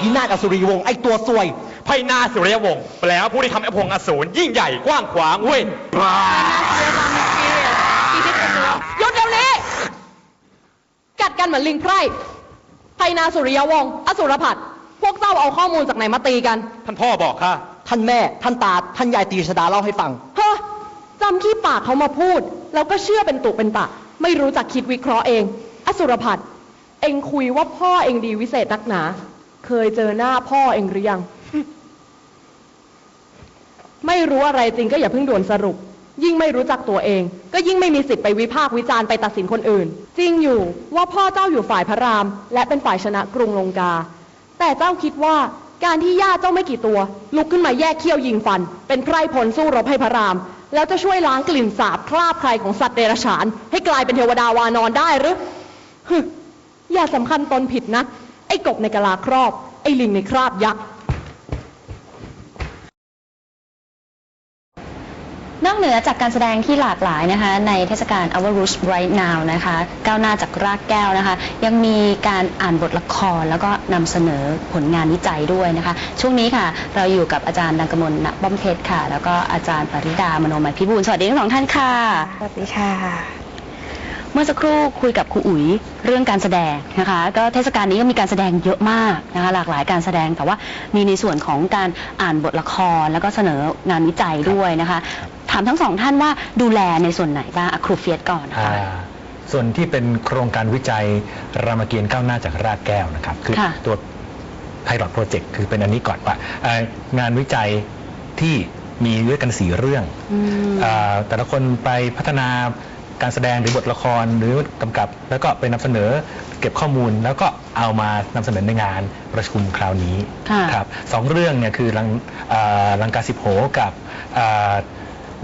พินาศอสุริวงศ์ไอตัวซวย ไพนาสุริยวงศ์แปลว่าผู้ที่ทำให้พงศ์อสูรยิ่งใหญ่กว้างขวางเว้ยหยุดเดี๋ยวนี้กัดกันเหมือนลิงไพร่ไพนาสุริยวงศ์อสุรพัฒน์พวกเจ้าเอาข้อมูลจากไหนมาตีกัน ท่านพ่อบอกค่ะ ท่านแม่ ท่านตา ท่านยายตรีชดาเล่าให้ฟัง เฮ้อจำขี้ปากเขามาพูด แล้วก็เชื่อเป็นตุเป็นตะ ไม่รู้จักคิดวิเคราะห์เอง อสุรพัฒน์เองคุยว่าพ่อเองดีวิเศษนักหนา เคยเจอหน้าพ่อเองหรือยัง ไม่รู้อะไรจริงก็อย่าเพิ่งด่วนสรุป ยิ่งไม่รู้จักตัวเอง ก็ยิ่งไม่มีสิทธิ์ไปวิพากษ์วิจารณ์ไปตัดสินคนอื่น จริงอยู่ว่าพ่อเจ้าอยู่ฝ่ายพระราม และเป็นฝ่ายชนะกรุงลงกา แต่เจ้าคิดว่าการที่ญาติเจ้าไม่กี่ตัว ลุกขึ้นมาแยกเขี้ยวยิงฟัน เป็นไพร่พลสู้รบให้พระราม แล้วจะช่วยล้างกลิ่นสาบคราบใครของสัตว์เดรัจฉาน ให้กลายเป็นเทวดาวานอนได้หรือฮึอย่าสำคัญตนผิดนะ ไอ้กบในกะลาครอบ ไอ้ลิงในคราบยักษ์นอกเหนือจากการแสดงที่หลากหลายนะคะในเทศกาล Our Roots Right Now นะคะก้าวหน้าจากรากแก้วนะคะ ยังมีการอ่านบทละครแล้วก็นำเสนอผลงานวิจัยด้วยนะคะ ช่วงนี้ค่ะ เราอยู่กับอาจารย์ดังกมลณป้อมเพชรค่ะ แล้วก็อาจารย์ปริดามโนมัยพิบูลสวัสดีทั้งสองท่านค่ะ สวัสดีค่ะ เมื่อสักครู่คุยกับครูอุ๋ยเรื่องการแสดงนะคะ ก็เทศกาลนี้ก็มีการแสดงเยอะมากนะคะหลากหลายการแสดงแต่ว่ามีในส่วนของการอ่านบทละคร แล้วก็เสนองานวิจัยด้วยนะคะ ถามทั้งสองท่านว่าดูแลในส่วนไหนบ้างอะครูเฟียสก่อนนะอ่าคะ ส่วนที่เป็นโครงการวิจัยรามเกียรติ์ก้าวหน้าจากรากแก้วนะครับ คือค่ะ ตัว Pilot Project คือเป็นอันนี้ก่อนว่าอ่างานวิจัยที่มีด้วยกันสี่เรื่อง อืม อ่าแต่ละคนไปพัฒนา การแสดงหรือบทละครหรือกำกับ แล้วก็ไปนำเสนอเก็บข้อมูล แล้วก็เอามานำเสนอในงานประชุมคราวนี้ค่ะครับสองเรื่องเนี่ยคือลังอ่าลังกาสิบโหกับอ่า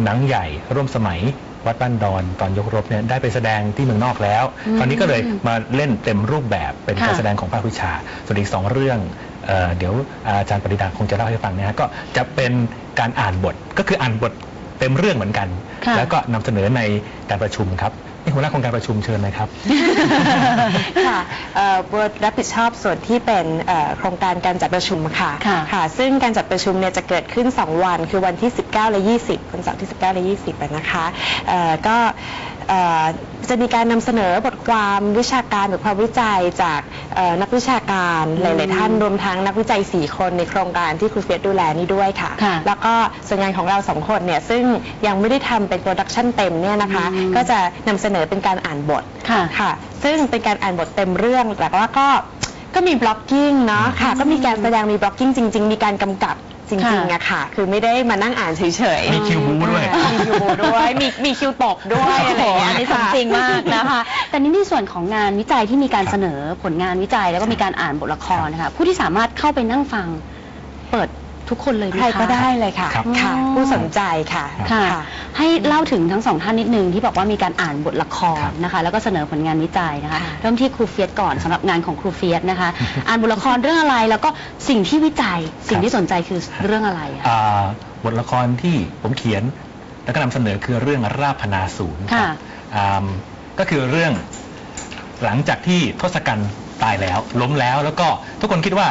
หนังใหญ่ร่วมสมัยวัดบ้านดอนตอนยกรบเนี่ยได้ไปแสดงที่เมืองนอกแล้ว อืมคราวนี้ก็เลยมาเล่นเต็มรูปแบบเป็นค่ะการแสดงของภาควิชา ส่วนอีกสองเรื่องเอ่อเดี๋ยวอาจารย์ปริดาคงจะเล่าให้ฟังนะฮะก็จะเป็นการอ่านบทก็คืออ่านบท เต็มเรื่องเหมือนกัน ค่ะ แล้วก็นำเสนอในการประชุมครับนี่หัวหน้าโครงการประชุมเชิญเลยครับ ค่ะเอ่อบัวรับผิดชอบส่วนที่เป็นเอ่อโครงการการจัดประชุมค่ะค่ะซึ่งการจัดประชุมเนี่ยจะเกิดขึ้น 2 วัน คือวันที่ 19 และ 20 วันเสาร์ที่ 19 และ 20อะนะคะเอ่อก็ เอ่อจะมีการนำเสนอบทความวิชาการหรือความวิจัยจากเอ่อนักวิชาการหลาย ๆ ท่านรวมทั้งนักวิจัย 4 คนในโครงการที่ครูเฟียสดูแลนี้ด้วยค่ะ ค่ะแล้วก็ส่วนงานของเราสองคนเนี่ยซึ่งยังไม่ได้ทำเป็นโปรดักชันเต็มเนี่ยนะคะ อืม ก็จะนำเสนอเป็นการอ่านบท ค่ะ ค่ะ ซึ่งเป็นการอ่านบทเต็มเรื่อง แต่ว่าก็ ก็มีบล็อกกิ้งเนาะค่ะ ก็มีการแสดงมีบล็อกกิ้งจริง ๆ มีการกำกับ จริงๆอะค่ะ คือไม่ได้มานั่งอ่านเฉยๆ มีคิวบูด้วยอ่ามีคิวบูด้วย มีมีคิวตกด้วยอะไรอย่างเงี้ยอันนี้สมจริงมากนะคะ แต่นี่ในส่วนของงานวิจัยที่มีการเสนอผลงานวิจัยแล้วก็มีการอ่านบทละครนะคะผู้ที่สามารถเข้าไปนั่งฟังเปิด ทุกคนเลยไหมใครคะก็ได้เลยค่ะครับ ค่ะอ๋อผู้สนใจค่ะ ค่ะ ให้เล่าถึงทั้งสองท่านนิดนึงที่บอกว่ามีการอ่านบทละครครับนะคะ แล้วก็เสนอผลงานวิจัยนะคะ ค่ะ เริ่มที่ครูเฟียสก่อนสำหรับงานของครูเฟียสนะคะ อ่านบทละครเรื่องอะไรแล้วก็สิ่งที่วิจัยสิ่งที่สนใจคือเรื่องอะไรอะ อ่าบทละครที่ผมเขียนแล้วก็นำเสนอคือเรื่องราพนาศูนย์ครับค่ะ อ่าก็คือเรื่องหลังจากที่ทศกัณฐ์ตายแล้ว ล้มแล้วแล้วก็ทุกคนคิดว่า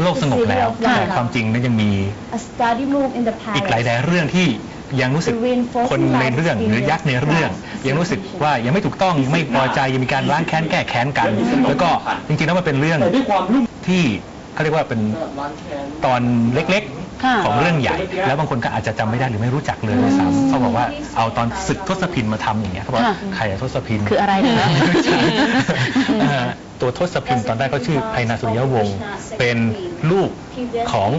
โลกสงบแล้วค่ะ แต่ความจริงนั้นยังมี A study room in the อีก palace. หลายๆเรื่องที่ยังรู้สึก To reinforce คนในเรื่อง life หรือยักษ์ในเรื่อง experience ยังรู้สึกว่ายังไม่ถูกต้องยังไม่พอใจยังมีการล้างแค้นแก้แค้นกัน แล้วก็จริงๆแล้วมันเป็นเรื่องที่เขาเรียกว่าเป็นตอนเล็ก ค่ะๆของเรื่องใหญ่ แล้วบางคนก็อาจจะจำไม่ได้หรือไม่รู้จักเลยด้วยซ้ำเขาบอกว่าเอาตอนศึกทศพินมาทำอย่างเงี้ยเขาบอกว่าค่ะ ใครอะทศพิน คืออะไรนะใช่เอ่อตัวทศพินตอนแรกก็ชื่อไพนาสุริยวงศ์เป็นลูกของ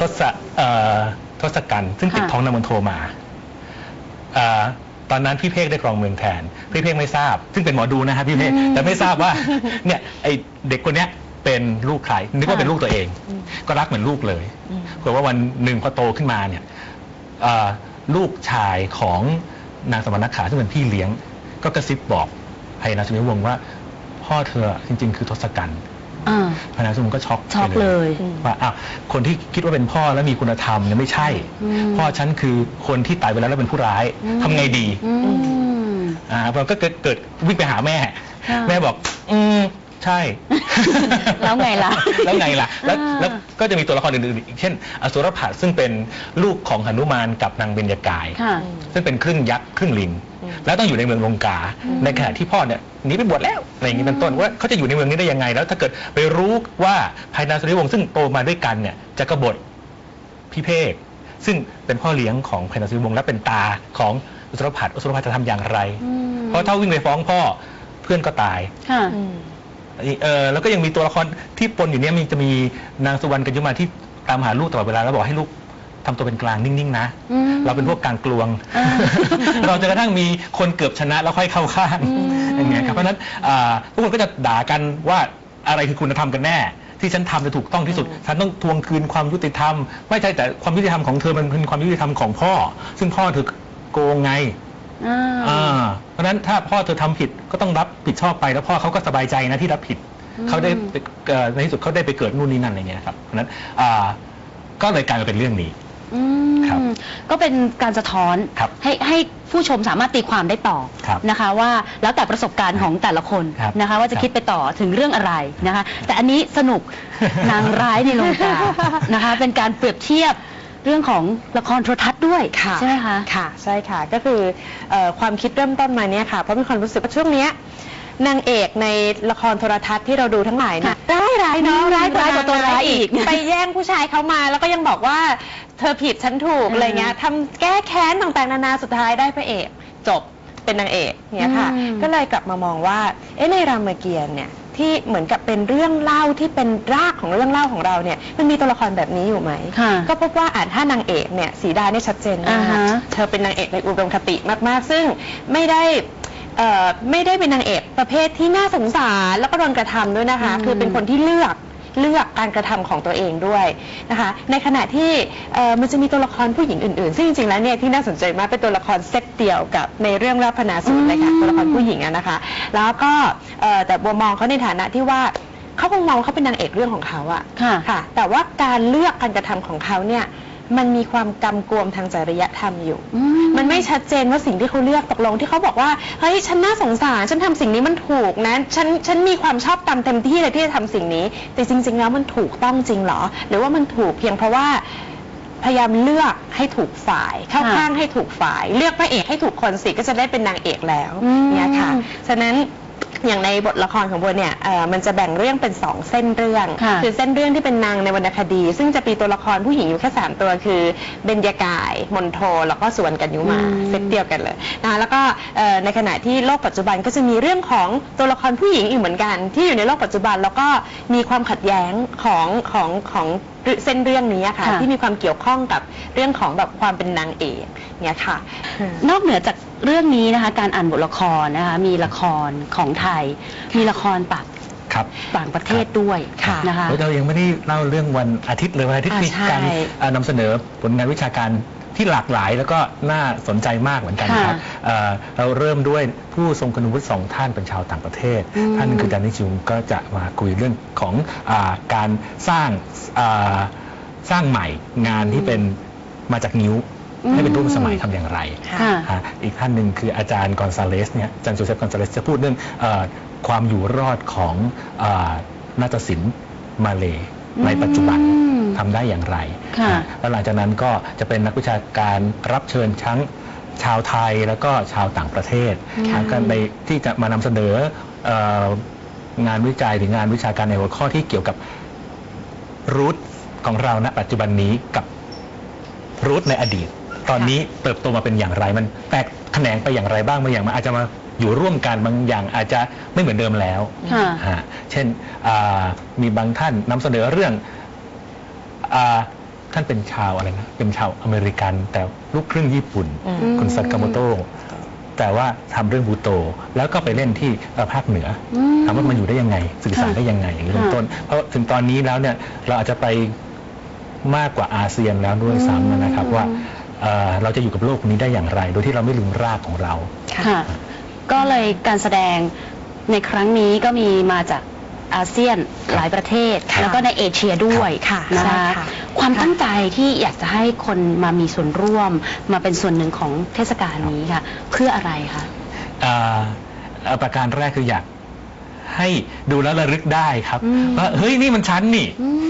ทศเอ่อทศกัณฐ์ซึ่งติดค่ะท้องนามนโทมาเอ่อตอนนั้นพี่เพกได้ครองเมืองแทน พี่เพกไม่ทราบ ซึ่งเป็นหมอดูนะฮะพี่เพกแต่ไม่ทราบว่า เนี่ยไอเด็กคนเนี้ย เป็นลูกใครนึกว่าเป็นลูกตัวเองก็รักเหมือนลูกเลยเผื่อว่าวันหนึ่งพอโตขึ้นมาเนี่ยเอ่อลูกชายของนางสมณขาซึ่งเป็นพี่เลี้ยง ก็กระซิบบอกไพนาสุริยวงศ์ว่า พ่อเธอจริง ๆ คือทศกัณฐ์อ่าพนาสุริยวงศ์ก็ช็อกช็อกไปเลยว่าอ้าวคนที่คิดว่าเป็นพ่อแล้วมีคุณธรรมเนี่ยไม่ใช่ อืม พ่อฉันคือคนที่ตายไปแล้วแล้วเป็นผู้ร้ายอืม ทำไงดี อืม อ่าพอก็เกิดเกิดวิ่งไปหาแม่ ค่ะ แม่บอก อืม ใช่ แล้วไงล่ะ แล้วไงล่ะ แล้วอ่าแล้วก็จะมีตัวละครอื่นๆอีกเช่น อสุรผัดซึ่งเป็นลูกของหนุมานกับนางเบญจกาย ค่ะ ซึ่งเป็นครึ่งยักษ์ครึ่งลิงแล้วต้องอยู่ในเมืองลงกาในขณะที่พ่อเนี่ยหนีไปบวชแล้วอะไรอย่างนี้เป็นต้นว่าเขาจะอยู่ในเมืองนี้ได้ยังไงแล้ว ถ้าเกิดไปรู้ว่าภายในสุริวงศ์ซึ่งโตมาด้วยกันเนี่ยจะกบฏพิเภกซึ่งเป็นพ่อเลี้ยงของภายในสุริวงศ์และเป็นตาของอสุรผัดอสุรผัดจะทำอย่างไร อืมเพราะถ้าวิ่งไปฟ้องพ่อเพื่อนก็ตาย ค่ะ เออแล้วก็ยังมีตัวละครที่ปนอยู่เนี้ยมีจะมีนางสุวรรณกัญญมาที่ตามหาลูกตลอดเวลาแล้วบอกให้ลูกทำตัวเป็นกลางนิ่งๆนะอืมเราเป็นพวกกลางกลวงอ่าเราจะกระทั่งมีคนเกือบชนะแล้วค่อยเข้าข้างอืมอย่างเงี้ยครับเพราะฉะนั้นอ่าทุกคนก็จะด่ากันว่าอะไรคือคุณธรรมกันแน่ ที่ฉันทำจะถูกต้องที่สุด ฉันต้องทวงคืนความยุติธรรม ไม่ใช่แต่ความยุติธรรมของเธอมันเป็นความยุติธรรมของพ่อ ซึ่งพ่อเธอโกงไง อ่าอ่าเพราะฉะนั้นถ้าพ่อเธอทำผิดก็ต้องรับผิดชอบไปแล้วพ่อเขาก็สบายใจนะที่รับผิดอืมเขาได้ไปเอ่อในที่สุดเขาได้ไปเกิดนู่นนี่นั่นอะไรเงี้ยครับเพราะฉะนั้นอ่าก็เลยกลายมาเป็นเรื่องนี้อืมครับก็เป็นการสะท้อนครับให้ให้ผู้ชมสามารถตีความได้ต่อครับนะคะว่าแล้วแต่ประสบการณ์ของแต่ละคนครับนะคะว่าจะครับคิดไปต่อถึงเรื่องอะไรนะคะ แต่อันนี้สนุกนางร้ายในโลกานะคะเป็นการเปรียบเทียบ เรื่องของละครโทรทัศน์ด้วยค่ะใช่ไหมคะ ค่ะใช่ค่ะก็คือเอ่อความคิดเริ่มต้นมาเนี่ยค่ะเพราะมีความรู้สึกว่าช่วงเนี้ยนางเอกในละครโทรทัศน์ที่เราดูทั้งหลายเนี่ยร้ายร้ายเนาะอืมร้ายกว่าตัวร้ายอีก ไปแย่งผู้ชายเขามาแล้วก็ยังบอกว่าเธอผิดฉันถูกอืมอะไรเงี้ยทำแก้แค้นต่างๆนานาสุดท้ายได้พระเอก จบเป็นนางเอกเนี่ยค่ะ อืม ก็เลยกลับมามองว่าเอ๊ะในรามเกียรติ์เนี่ย ที่เหมือนกับเป็นเรื่องเล่าที่เป็นรากของเรื่องเล่าของเราเนี่ยมันมีตัวละครแบบนี้อยู่ไหม ค่ะ ก็พบว่าอ่านถ้านางเอกเนี่ยสีดาเนี่ยชัดเจนมากอ่าฮะเธอเป็นนางเอกในอุดมคติมาก ๆ ซึ่งไม่ได้เอ่อไม่ได้เป็นนางเอกประเภทที่น่าสงสารแล้วก็โดนกระทำด้วยนะคะ อืม คือเป็นคนที่เลือก เลือกการกระทำของตัวเองด้วยนะคะในขณะที่เอ่อมันจะมีตัวละครผู้หญิงอื่นๆ ซึ่งจริงๆแล้วเนี่ยที่น่าสนใจมากเป็นตัวละครเซตเดียวกับในเรื่องรับพนาสูตรเลยค่ะตัวละครผู้หญิงอะนะคะ แล้วก็เอ่อแต่บัวมองเขาในฐานะที่ว่าเขาคงมองว่าเขาเป็นนางเอกเรื่องของเขาอะค่ะค่ะแต่ว่าการเลือกการกระทำของเขาเนี่ย มันมีความกำกวมทางจริยธรรมอยู่ อืมันไม่ชัดเจนว่าสิ่งที่เขาเลือกตกลงที่เขาบอกว่าเฮ้ยฉันน่าสงสารฉันทำสิ่งนี้มันถูกนะฉันฉันมีความชอบตามเต็มที่เลยที่จะทำสิ่งนี้ แต่จริง ๆ แล้วมันถูกต้องจริงเหรอ หรือว่ามันถูกเพียงเพราะว่า พยายามเลือกให้ถูกฝ่าย เข้าค่ะข้างให้ถูกฝ่าย เลือกพระเอกให้ถูกคนสิก็จะได้เป็นนางเอกแล้วอืม เนี่ยค่ะฉะนั้น อย่างในบทละครของบัวเนี่ยเอ่อมันจะแบ่งเรื่องเป็นสองเส้นเรื่องค่ะอเส้นเรื่องที่เป็นนางในวรรณคดี ซึ่งจะมีตัวละครผู้หญิงอยู่แค่สามตัวคือเบญจกาย มนโท แล้วก็สวนกัญยุมาอืม เซตเดียวกันเลยนะคะแล้วก็เอ่อในขณะที่โลกปัจจุบันก็จะมีเรื่องของตัวละครผู้หญิงอีกเหมือนกัน ที่อยู่ในโลกปัจจุบันแล้วก็มีความขัดแย้งของของของ เส้นเรื่องนี้อะค่ะ ค่ะที่มีความเกี่ยวข้องกับเรื่องของแบบความเป็นนางเอกเนี่ยค่ะ นอกเหนือจากเรื่องนี้นะคะ การอ่านบทละครนะคะ มีละครของไทย มีละครต่างครับ ต่างประเทศด้วยค่ะ นะคะเฮ้ยเรายังไม่ได้เล่าเรื่องวันอาทิตย์เลยวันอาทิตย์อ่ามีการใช่เอ่อนำเสนอผลงานวิชาการ ที่หลากหลายแล้วก็น่าสนใจมากเหมือนกันนะครับค่ะเอ่อเราเริ่มด้วยผู้ทรงคุณวุฒิสองท่านเป็นชาวต่างประเทศ อืมท่านคือดานิจุงก็จะมาคุยเรื่องของอาการสร้างอ่าสร้างใหม่งานที่เป็นมาจากนิ้วอืม ให้เป็นรูปสมัยทำอย่างไร ค่ะ ฮะอีกท่านหนึ่งคืออาจารย์กอนซาเลสเนี่ยอาจารย์โจเซฟกอนซาเลสจะพูดเรื่องเออความอยู่รอดของอานาฏศิลป์มาเลย์ในปัจจุบันอืม ทำได้อย่างไรค่ะนะแล้วหลังจากนั้นก็จะเป็นนักวิชาการรับเชิญทั้งชาวไทยแล้วก็ชาวต่างประเทศค่ะนะกันในที่จะมานำเสนอเอ่องานวิจัยหรืองานวิชาการในหัวข้อที่เกี่ยวกับรูทของเราณปัจจุบันนี้กับรูทในอดีต ตอนนี้เติบโตมาเป็นอย่างไร มันแตกแขนงไปอย่างไรบ้างบางอย่างมันอาจจะมาอยู่ร่วมกันบางอย่างอาจจะไม่เหมือนเดิมแล้วค่ะฮะเช่นอ่ามีบางท่านนำเสนอเรื่องอา ท่านเป็นชาวอะไรนะ เป็นชาวอเมริกัน แต่ลูกครึ่งญี่ปุ่นอืมคุณซัตกาโมโตแต่ว่าทำเรื่องบูโต แล้วก็ไปเล่นที่เอ่อภาคเหนืออมถามว่ามันอยู่ได้ยังไง สื่อสารค่ะได้ยังไงอย่างนี้เป็นค่ะต้น เพราะถึงตอนนี้แล้วเนี่ยเราอาจจะไปมากกว่าอาเซียนแล้วด้วยซ้ำนะครับอืมว่าเอ่อเราจะอยู่กับโลกนี้ได้อย่างไร โดยที่เราไม่ลืมรากของเรา ค่ะ ก็เลยการแสดงในครั้งนี้ก็มีมาจาก อาเซียนหลายประเทศค่ะแล้วก็ในเอเชียด้วยค่ะนะใช่คะค่ะ ความตั้งใจที่อยากจะให้คนมามีส่วนร่วม มาเป็นส่วนหนึ่งของเทศกาลนี้ค่ะ เพื่ออะไรคะ อ่าเอ่อประการแรกคืออยากให้ดูแล้วระลึกได้ครับว่าเฮ้ยนี่มันฉันนี่อืม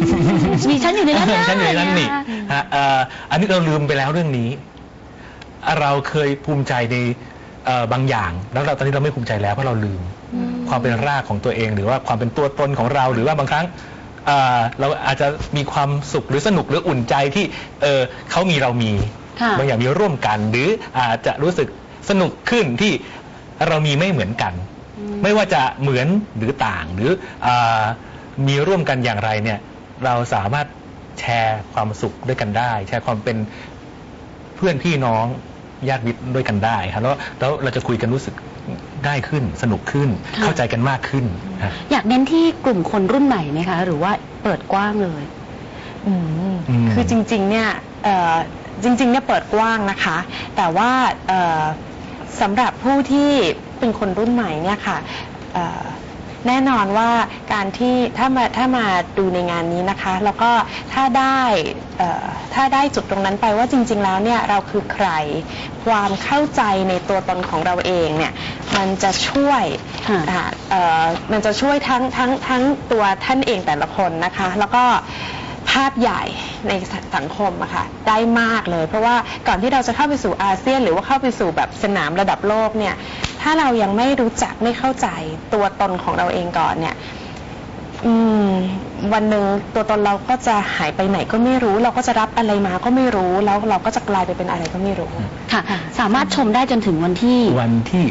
มีฉันอยู่ในนั้นนะ ฉันอยู่ในนั้นนี่ะคะฮะเอ่ออันนี้เราลืมไปแล้วเรื่องนี้ เราเคยภูมิใจในเอ่อบางอย่าง แล้วเราตอนนี้เราไม่ภูมิใจแล้วเพราะเราลืม ความเป็นรากของตัวเอง หรือว่าความเป็นตัวตนของเรา หรือว่าบางครั้งเอ่อเราอาจจะมีความสุขหรือสนุกหรืออุ่นใจที่เออเขามีเรามีค่ะบางอย่างมีร่วมกัน หรืออาจจะรู้สึกสนุกขึ้นที่เรามีไม่เหมือนกัน ไม่ว่าจะเหมือนหรือต่างหรืออามีร่วมกันอย่างไรเนี่ยเราสามารถแชร์ความสุขด้วยกันได้ แชร์ความเป็นเพื่อนพี่น้องญาติมิตรด้วยกันได้ครับแล้วแล้วเราจะคุยกันรู้สึก ง่ายขึ้น สนุกขึ้น ค่ะ เข้าใจกันมากขึ้นฮะอยากเน้นที่กลุ่มคนรุ่นใหม่ไหมคะ หรือว่าเปิดกว้างเลย อืมอืมคือจริงๆ เนี่ยเอ่อจริงๆ เนี่ยเปิดกว้างนะคะ แต่ว่าเอ่อสำหรับผู้ที่เป็นคนรุ่นใหม่เนี่ยค่ะเอ่อ แน่นอนว่าการที่ถ้ามาถ้ามาดูในงานนี้นะคะ แล้วก็ถ้าได้เอ่อถ้าได้จุดตรงนั้นไปว่าจริง ๆ แล้วเนี่ยเราคือใครความเข้าใจในตัวตนของเราเองเนี่ยมันจะช่วยค่ะอ่าเอ่อมันจะช่วยทั้งทั้งทั้งตัวท่านเองแต่ละคนนะคะ แล้วก็ภาพใหญ่ในสังคมอะค่ะได้มากเลย เพราะว่าก่อนที่เราจะเข้าไปสู่อาเซียน หรือว่าเข้าไปสู่แบบสนามระดับโลกเนี่ยถ้าเรายังไม่รู้จักไม่เข้าใจตัวตนของเราเองก่อนเนี่ย อืม วันหนึ่งตัวตนเราก็จะหายไปไหนก็ไม่รู้ เราก็จะรับอะไรมาก็ไม่รู้ แล้วเราก็จะกลายไปเป็นอะไรก็ไม่รู้ ค่ะ สามารถชมได้จนถึงวันที่ วันที่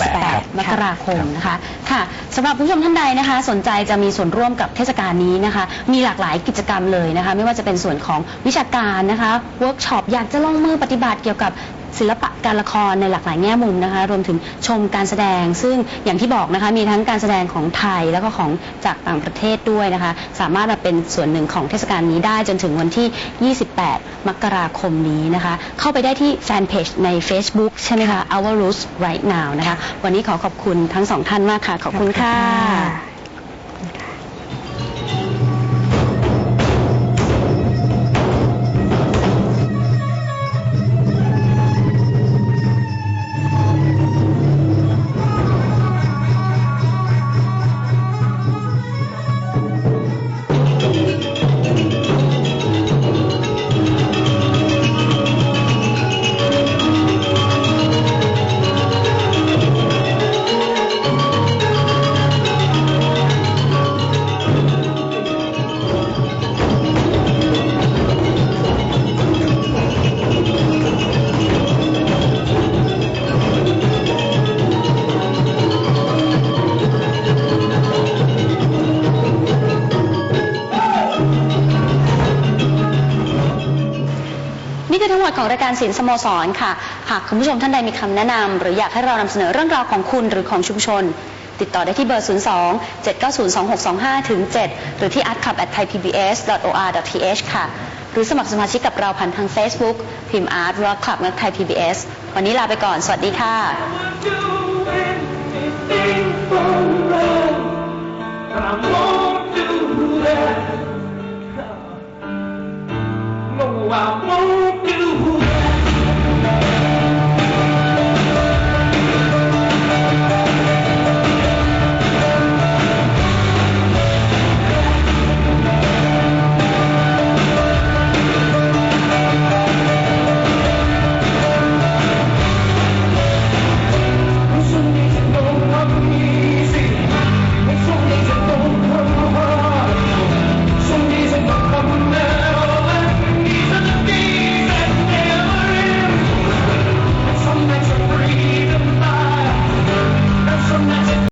28 ครับมกราคมนะคะ ค่ะสำหรับผู้ชมท่านใดนะคะ สนใจจะมีส่วนร่วมกับเทศกาลนี้นะคะ มีหลากหลายกิจกรรมเลยนะคะ ไม่ว่าจะเป็นส่วนของวิชาการนะคะ เวิร์กช็อป อยากจะลงมือปฏิบัติเกี่ยวกับ ศิลปะการละครในหลากหลายแง่มุมนะคะ รวมถึงชมการแสดง ซึ่งอย่างที่บอกนะคะมีทั้งการแสดงของไทยแล้วก็ของจากต่างประเทศด้วยนะคะ สามารถมาเป็นส่วนหนึ่งของเทศกาลนี้ได้จนถึงวันที่ 28 มกราคมนี้นะคะ เข้าไปได้ที่แฟนเพจใน Facebook ใช่ไหมคะ Our Roots Right Now นะคะ วันนี้ขอขอบคุณทั้งสองท่านมากค่ะ ขอบคุณค่ะ ของรายการสินสโมสรค่ะ หากคุณผู้ชมท่านใดมีคำแนะนำหรืออยากให้เรานำเสนอเรื่องราวของคุณหรือของชุมชน ติดต่อได้ที่เบอร์ 02 790 2625ถึง7หรือที่ a r t c l u b t h a i p b s o r t h ค่ะ หรือสมัครสมาชิกกับเราผ่านทาง Facebook พิมพ์ Art Rock Club นักไทย PBS วันนี้ลาไปก่อน สวัสดีค่ะ I won't do